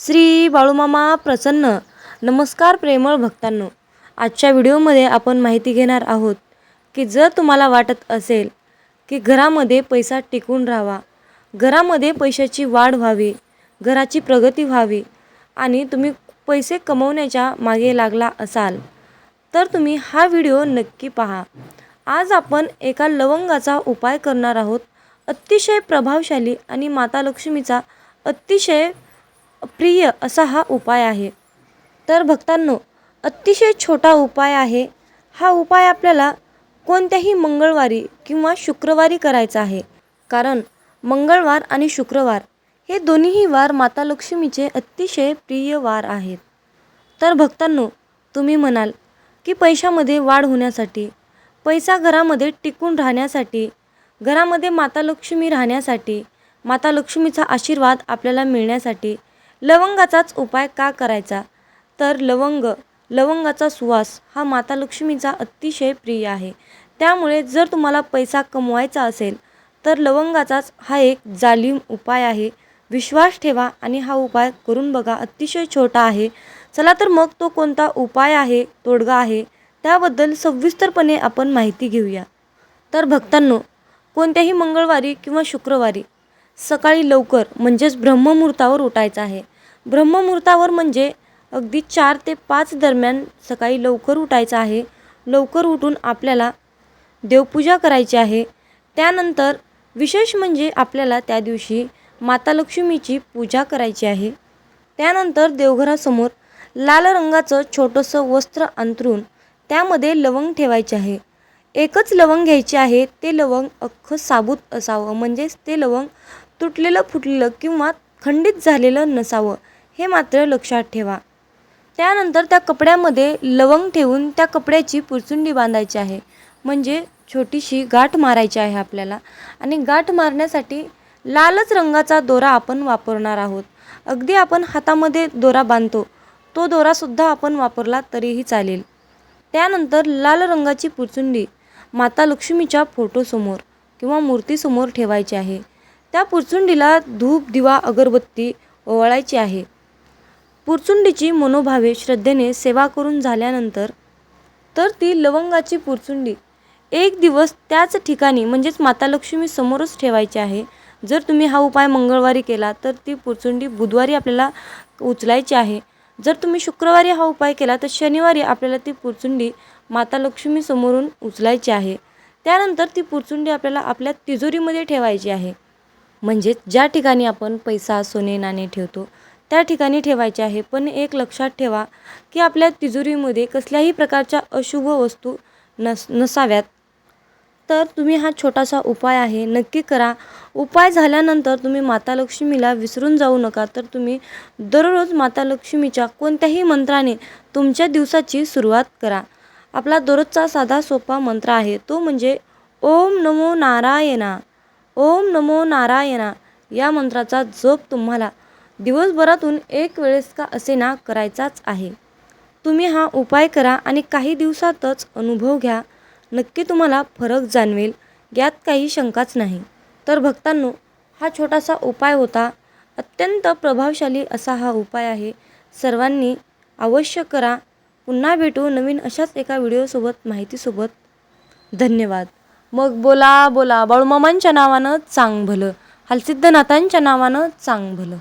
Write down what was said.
श्री बाळूमामा प्रसन्न. नमस्कार प्रेमळ भक्तांनो. आजच्या व्हिडिओमध्ये आपण माहिती घेणार आहोत की जर तुम्हाला वाटत असेल की घरामध्ये पैसा टिकून राहावा घरामध्ये पैशाची वाढ व्हावी घराची प्रगती व्हावी आणि तुम्ही पैसे कमवण्याच्या मागे लागला असाल तर तुम्ही हा व्हिडिओ नक्की पहा. आज आपण एका लवंगाचा उपाय करणार आहोत. अतिशय प्रभावशाली आणि माता लक्ष्मीचा अतिशय प्रिय असा हा उपाय आहे. तर भक्तांनो अतिशय छोटा उपाय आहे. हा उपाय आपल्याला कोणत्याही मंगळवारी किंवा शुक्रवारी करायचा आहे. कारण मंगळवार आणि शुक्रवार हे दोन्हीही वार माता लक्ष्मीचे अतिशय प्रिय वार आहेत. तर भक्तांनो तुम्ही म्हणाल की पैशामध्ये वाढ होण्यासाठी पैसा घरामध्ये टिकून राहण्यासाठी घरामध्ये माता लक्ष्मी राहण्यासाठी माता लक्ष्मीचा आशीर्वाद आपल्याला मिळण्यासाठी लवंगाचाच उपाय का करायचा? तर लवंग लवंगाचा सुवास हा माता लक्ष्मीचा अतिशय प्रिय आहे. त्यामुळे जर तुम्हाला पैसा कमवायचा असेल तर लवंगाचाच हा एक जालीम उपाय आहे. विश्वास ठेवा आणि हा उपाय करून बघा. अतिशय छोटा आहे. चला तर मग तो कोणता उपाय आहे तोडगा आहे त्याबद्दल सविस्तरपणे आपण माहिती घेऊया. तर भक्तांनो कोणत्याही मंगळवारी किंवा शुक्रवारी सकाळी लवकर म्हणजेच ब्रह्ममुहूर्तावर उठायचं आहे. ब्रह्ममुहूर्तावर म्हणजे अगदी चार ते पाच दरम्यान सकाळी लवकर उठायचं आहे. लवकर उठून आपल्याला देवपूजा करायची आहे. त्यानंतर विशेष म्हणजे आपल्याला त्या दिवशी माता लक्ष्मीची पूजा करायची आहे. त्यानंतर देवघरासमोर लाल रंगाचं छोटंसं वस्त्र अंतरून त्यामध्ये लवंग ठेवायचे आहे. एकच लवंग घ्यायचे आहे ते लवंग अख्खं साबूत असावं. म्हणजेच ते लवंग तुटलेलं फुटलेलं किंवा खंडित झालेलं नसावं. हे मात्र लक्षात ठेवा. त्यानंतर त्या कपड्यामध्ये लवंग ठेवून त्या कपड्याची पुरचुंडी बांधायची आहे. म्हणजे छोटीशी गाठ मारायची आहे आपल्याला. आणि गाठ मारण्यासाठी लालच रंगाचा दोरा आपण वापरणार आहोत. अगदी आपण हातामध्ये दोरा बांधतो तो दोरासुद्धा आपण वापरला तरीही चालेल. त्यानंतर लाल रंगाची पुरचुंडी माता लक्ष्मीच्या फोटोसमोर किंवा मूर्तीसमोर ठेवायची आहे. त्या पुरचुंडीला धूप दिवा अगरबत्ती ओवाळायची आहे. पुरचुंडीची मनोभावे श्रद्धेने सेवा करून झाल्यानंतर तर ती लवंगाची पुरचुंडी एक दिवस त्याच ठिकाणी म्हणजेच माता लक्ष्मी समोरच ठेवायची आहे. जर तुम्ही हा उपाय मंगळवारी केला तर ती पुरचुंडी बुधवारी आपल्याला उचलायची आहे. जर तुम्ही शुक्रवारी हा उपाय केला तर शनिवारी आपल्याला ती पुरचुंडी माता लक्ष्मी समोरून उचलायची आहे. त्यानंतर ती पुरचुंडी आपल्याला आपल्या तिजोरीमध्ये ठेवायची आहे. म्हणजेच ज्या ठिकाणी आपण पैसा सोने नाणे ठेवतो त्या ठिकाणी ठेवायचे आहे. पण एक लक्षात ठेवा की आपल्या तिजोरीमध्ये कसल्याही प्रकारच्या अशुभ वस्तू नस नसाव्यात. तर तुम्ही हा छोटासा उपाय आहे. नक्की करा. उपाय झाल्यानंतर तुम्ही माता लक्ष्मीला विसरून जाऊ नका. तर तुम्ही दररोज माता लक्ष्मीच्या कोणत्याही मंत्राने तुमच्या दिवसाची सुरुवात करा. आपला दररोजचा साधा सोपा मंत्र आहे. तो म्हणजे ओम नमो नारायणा. ओम नमो नारायणा. या मंत्राचा जप तुम्हाला दिवसभरातून एक वेळेस का असे ना करायचाच आहे. तुम्ही हा उपाय करा आणि काही दिवसातच अनुभव घ्या. नक्की तुम्हाला फरक जाणवेल. यात काही शंकाच नाही. तर भक्तांनो हा छोटासा उपाय होता. अत्यंत प्रभावशाली असा हा उपाय आहे. सर्वांनी अवश्य करा. पुन्हा भेटू नवीन अशाच एका व्हिडिओसोबत माहितीसोबत. धन्यवाद. मग बोला बोला. बाळूमामांच्या नावानं चांग भलं हलसिद्धनाथांच्या नावानं चांग भलं